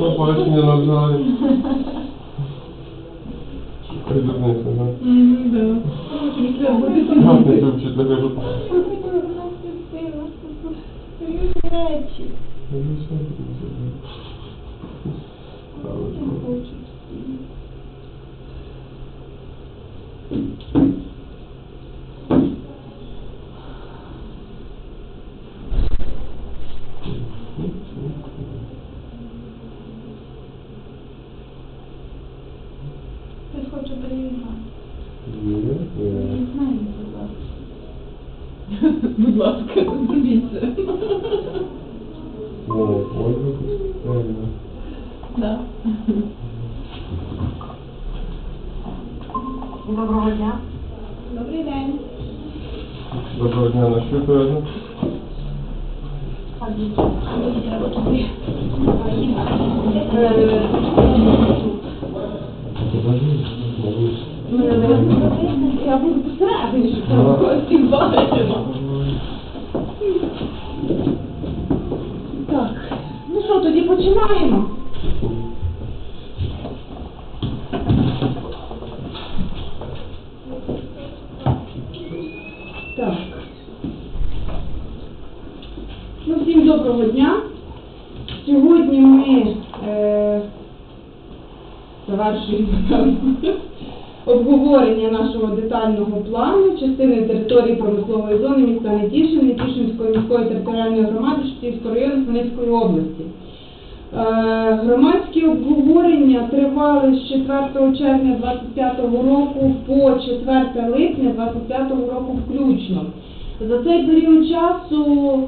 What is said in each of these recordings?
то бачення навзаєм. Хай дурниця, Так, Мгм, да. Не треба буде Доброго дня. Добрий день. Доброго дня, на що певно? Я буду там бачимо. Так, ну що, тоді починаємо. Так. Ну, всім доброго дня. Сьогодні ми е, завершуємо обговорення нашого детального плану частини території промислової зони міста Нетішин, Нетішинської міської територіальної громади Шутівського району Хмельницької області. Е, Громадські обговорення тривали з 4 червня 25 року по 4 липня 25 року включно. За цей період часу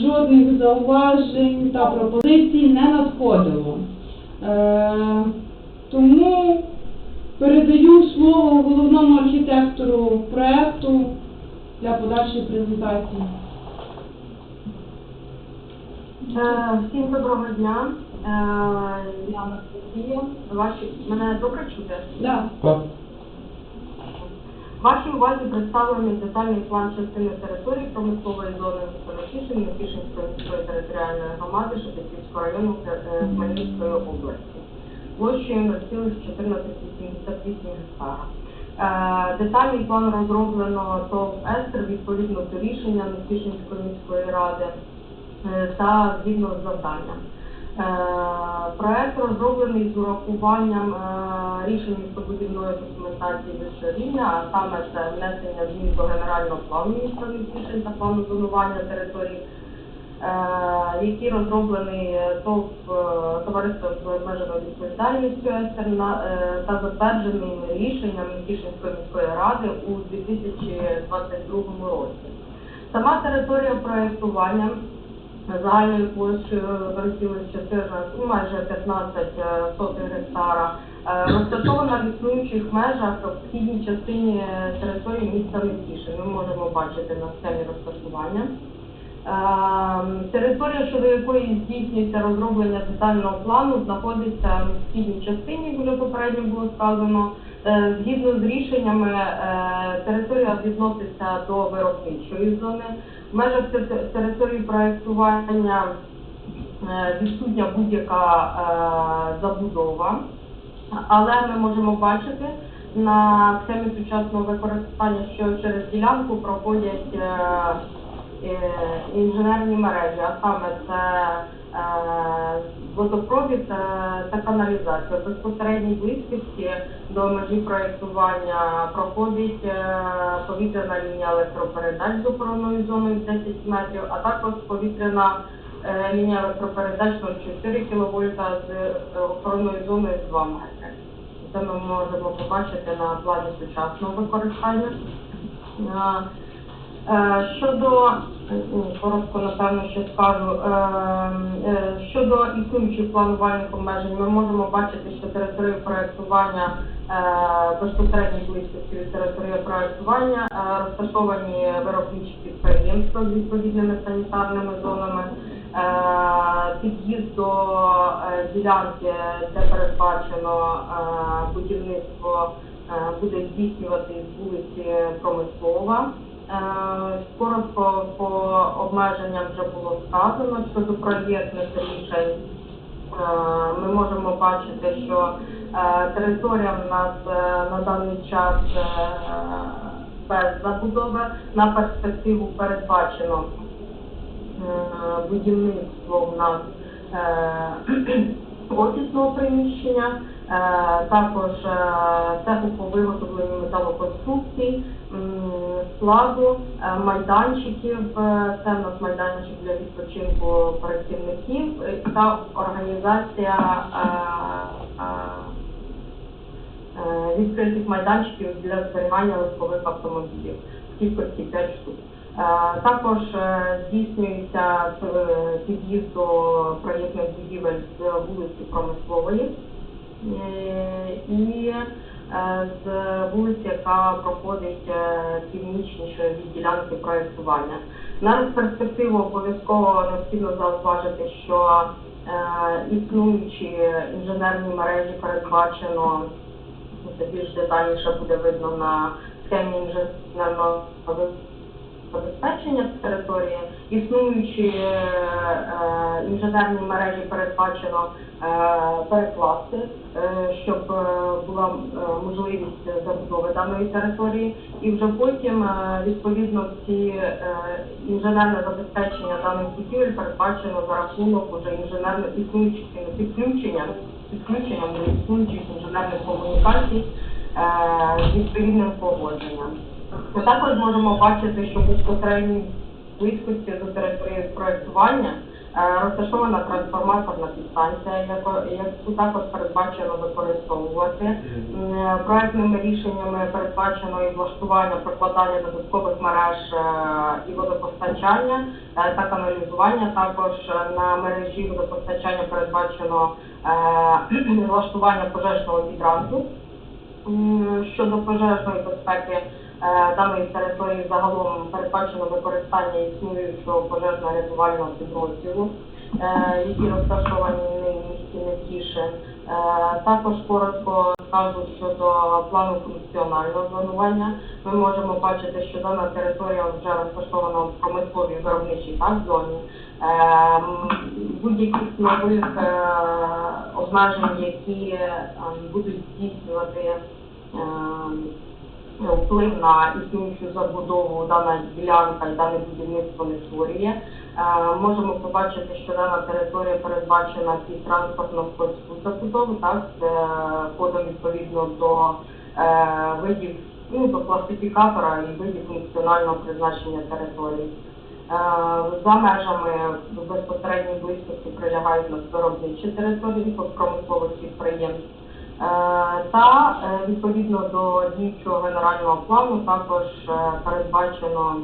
жодних зауважень та пропозицій не надходило. Е, тому передаю слово головному архітектору проекту для подальшої презентації. Е, Всім доброго дня. Е, Я Анастасія. Мене добре чути? Да. Вашій увазі представлений детальний план частини території промислової зони Солошишин Нетішинської міської територіальної громади Шепетівського району е, Хмельницької області. Площею 0,1488 гектара. Е, Детальний план розроблено ТОВ «Естер» відповідно до рішення Нетішинської міської ради е, та згідно з завданням. Е, Проект розроблений з урахуванням е, рішень містобудівної документації вищого рівня, а саме це внесення змін до генерального плану міста Нетішин та плану зонування територій, е, який розроблений е, ТОВ товариством з обмеженою відповідальністю та затвердженим рішенням Нетішинської міської ради у 2022 році. Сама територія проєктування загальною площею частина ну, майже 15 е, сотих гектара, е, розташована в існуючих межах в східній частині території міста Нетішин. Ми можемо бачити на схемі розташування. Е, Територія, щодо якої здійснюється розроблення детального плану, знаходиться в східній частині, вже попередньо було сказано. Е, Згідно з рішеннями, е, територія відноситься до виробничої зони. В межах території проєктування е, відсутня будь-яка е, забудова, але ми можемо бачити на темі сучасного використання, що через ділянку проходять е, інженерні мережі, а саме це водопровід е, та каналізація. Безпосередній близькості до межі проєктування проходить е, повітряна лінія електропередач з охоронною зоною 10 метрів, а також повітряна е, лінія електропередач 0,4 кВт з охоронною зоною 2 метри. Це ми можемо побачити на плані сучасного використання. Е, е, Щодо ну, коротко, напевно, ще скажу. Е, е, Щодо існуючих планувальних обмежень, ми можемо бачити, що територія проєктування е, безпосередньо близькості від території проєктування е, розташовані виробничі підприємства з відповідними санітарними зонами. Е, Під'їзд до е, ділянки, де передбачено е, будівництво, е, буде здійснювати вулиці Промислова. Е, Коротко по обмеженням вже було сказано щодо проєктних рішень. Е, Ми можемо бачити, що е, територія в нас на даний час без забудови на перспективу передбачено будівництво в нас офісного приміщення, також е, цеху по виготовленню металоконструкцій, складу, е, майданчиків, е, це в нас майданчик для відпочинку працівників та організація відкритих майданчиків для зберігання легкових автомобілів в кількості 5 штук. Також здійснюється під'їзд до проєктних будівель з вулиці Промислової і е, з вулиці, яка проходить е, північніше від ділянки проєктування. На перспективу обов'язково необхідно зауважити, що е, існуючі інженерні мережі передбачено це більш детальніше буде видно на схемі інженерного забезпечення території. Існуючі е, е, інженерні мережі передбачено е, перекласти, щоб була можливість забудови даної території, і вже потім відповідно ці інженерне забезпечення даних будівель передбачено за рахунок уже інженерно існуючих підключення підключенням до існуючих інженерних комунікацій з відповідним погодженням. Ми також можемо бачити, що безпосередній близькості до території проєктування е, розташована трансформаторна підстанція, яку також передбачено використовувати. Е, Проектними рішеннями передбачено і влаштування прокладання додаткових мереж е, і водопостачання та каналізування. Також на мережі водопостачання передбачено влаштування пожежного гідранту. Щодо пожежної безпеки даної території загалом передбачено використання існуючого пожежно-рятувального підрозділу, е, які розташовані в місті Нетішин. Е, Також коротко скажу щодо плану функціонального планування. Ми можемо бачити, що дана територія вже розташована в промисловій виробничій так, зоні. Е, Будь-яких нових е, обмежень, які е, будуть здійснювати е, вплив на існуючу забудову дана ділянка і дане будівництво не створює. Е, Можемо побачити, що дана територія передбачена під транспортно-польську забудову, так, е, кодом відповідно до е, видів, ну, до класифікатора і видів функціонального призначення території. Е, За межами в безпосередній близькості прилягають на виробничі території промислових підприємств. Е, Та е, відповідно до діючого генерального плану також е, передбачено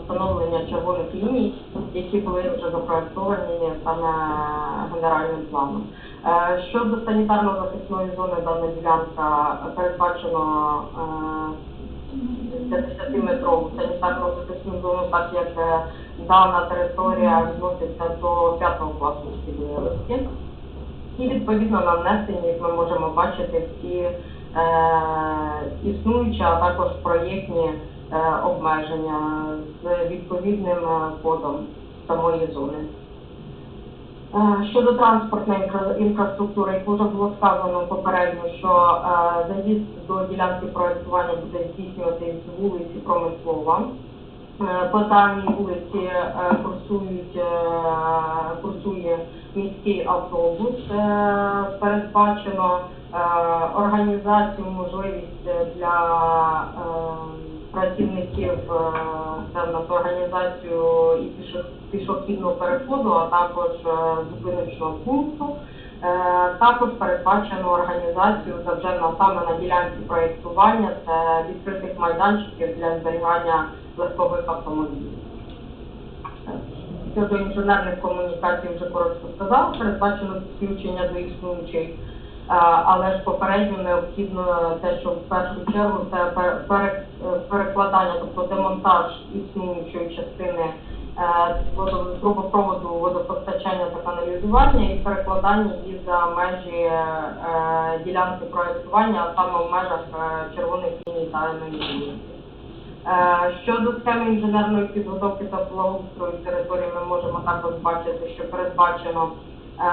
встановлення червоних ліній, які були вже запроектовані саме генеральним планом. Щодо санітарно-захисної зони дана ділянка передбачено е, 50-метрову санітарну захисну зону, так як дана територія відноситься до 5 класу вхідності. І відповідно на внесені, як ми можемо бачити, всі е, існуючі, а також проєктні е, обмеження з відповідним е, кодом самої зони. Е, Щодо транспортної інфраструктури, як вже було сказано попередньо, що е, заїзд до ділянки проєктування буде здійснювати з вулиці Промислова. Е, По даній вулиці е, курсують, е, курсує міський автобус. Е, Передбачено е, організацію, можливість для е, працівників організацію і пішо- пішохідного переходу, а також зупиночного пункту. Також передбачено організацію це вже на саме на ділянці проєктування це відкритих майданчиків для зберігання легкових автомобілів. Щодо інженерних комунікацій вже коротко сказала, передбачено підключення до існуючої, Е, але ж попередньо необхідно те, що в першу чергу це пер- пере- е, перекладання, тобто демонтаж існуючої частини е, трубопроводу водопостачання та каналізування і перекладання її за межі е, ділянки проєктування, а саме в межах е, червоних ліній та лінії. Е, Щодо схеми інженерної підготовки та благоустрою території, ми можемо також бачити, що передбачено е,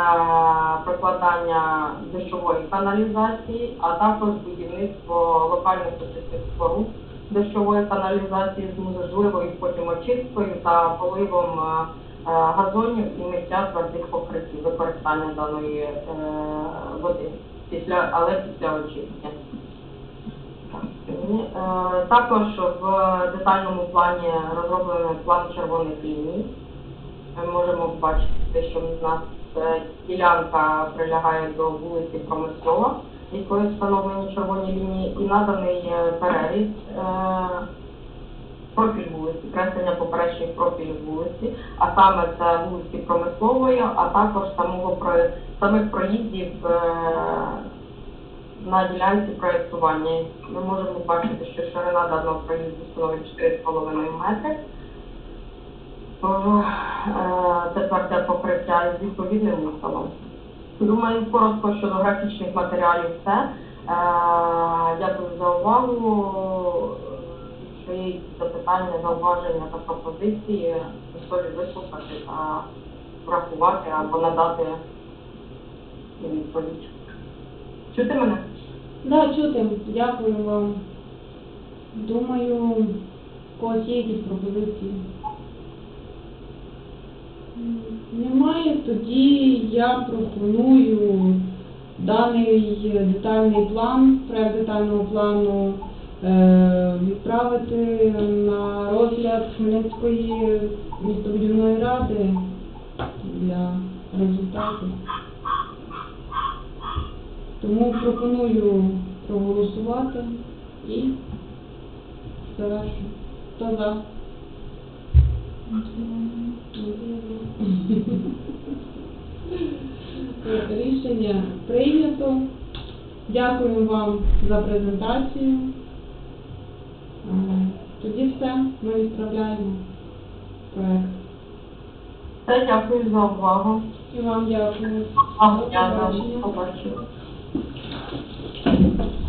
прокладання дощової каналізації, а також будівництво локальних очисних споруд дощової каналізації з можливою потім очисткою та поливом е, газонів і миття твердих покриттів, використання даної води після, але після очистки. Е, Також в детальному плані розроблений план червоних ліній. Ми можемо бачити, що в нас е, ділянка прилягає до вулиці Промислова, якою встановлені червоні лінії, і наданий переріз е, профіль вулиці, креслення поперечних профілів вулиці, а саме це вулиці Промислової, а також самого самих проїздів на ділянці проєктування. Ми можемо бачити, що ширина даного проїзду становить 4,5 метри. Е, тверде покриття з відповідним мусором. Думаю, коротко щодо графічних матеріалів все. Е, Дякую за увагу. Є запитання, зауваження та пропозиції, готові вислухати та врахувати або надати відповідь. Чути мене? Да, чути. Дякую вам. Думаю, у когось є якісь пропозиції. Немає, тоді я пропоную даний детальний план, проект детального плану е, відправити на розгляд Хмельницької містобудівної ради для результатів. Тому пропоную проголосувати і завершую. Хто за? Рішення прийнято. Дякую вам за презентацію. Е, Тоді все, ми відправляємо проект. Дякую за увагу. І вам дякую. побачення. Thank you.